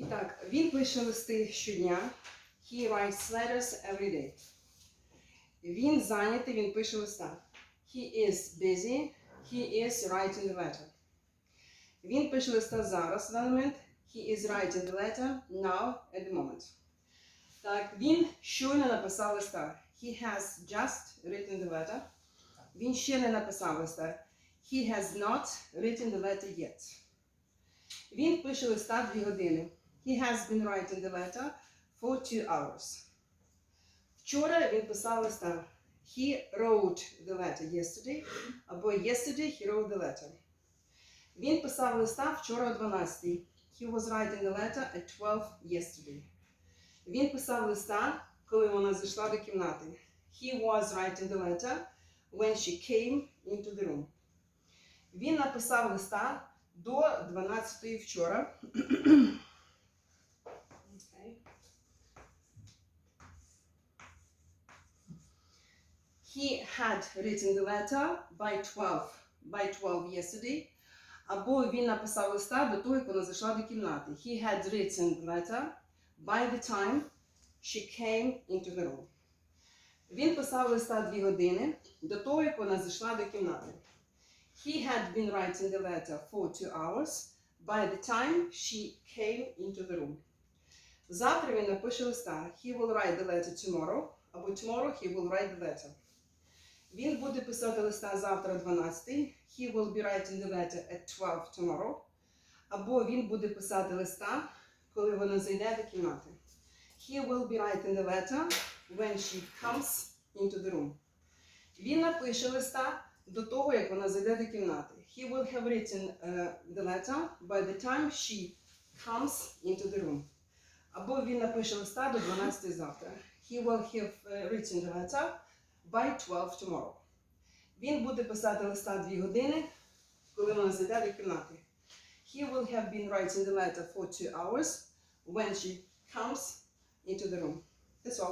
І так, він пише листи щодня. He writes letters every day. Він зайнятий, він пише листа. He is busy. He is writing the letter. Він пише листа зараз, в даний момент. He is writing the letter now at the moment. Так, він щойно написав листа. He has just written the letter. Він ще не написав листа. He has not written the letter yet. Він пише листа дві години. He has been writing the letter for two hours. Вчора він писав листа. He wrote the letter yesterday. Або yesterday he wrote the letter. Він писав листа вчора о 12. He was writing the letter at 12 yesterday. Він писав листа, коли вона зайшла до кімнати. He was writing the letter when she came into the room. Він написав листа до 12 вчора. He had written the letter by 12, by 12 yesterday. Або він написав листа до того, як вона зайшла до кімнати. He had written the letter by the time she came into the room. Він писав листа дві години до того, як вона зайшла до кімнати. He had been writing the letter for two hours by the time she came into the room. Завтра він напише листа. He will write the letter tomorrow, або tomorrow he will write the letter. Він буде писати листа завтра о 12. He will be writing the letter at 12 tomorrow. Або він буде писати листа, коли вона зайде до кімнати. He will be writing the letter when she comes into the room. Він напише листа до того, як вона зайде до кімнати. He will have written uh, the letter by the time she comes into the room. Або він напише листа до 12 завтра. He will have uh, written the letter by 12 tomorrow. Він буде писати листа 2 години, коли вона зайде до кімнати. He will have been writing the letter for 2 hours when she comes into the room. That's all.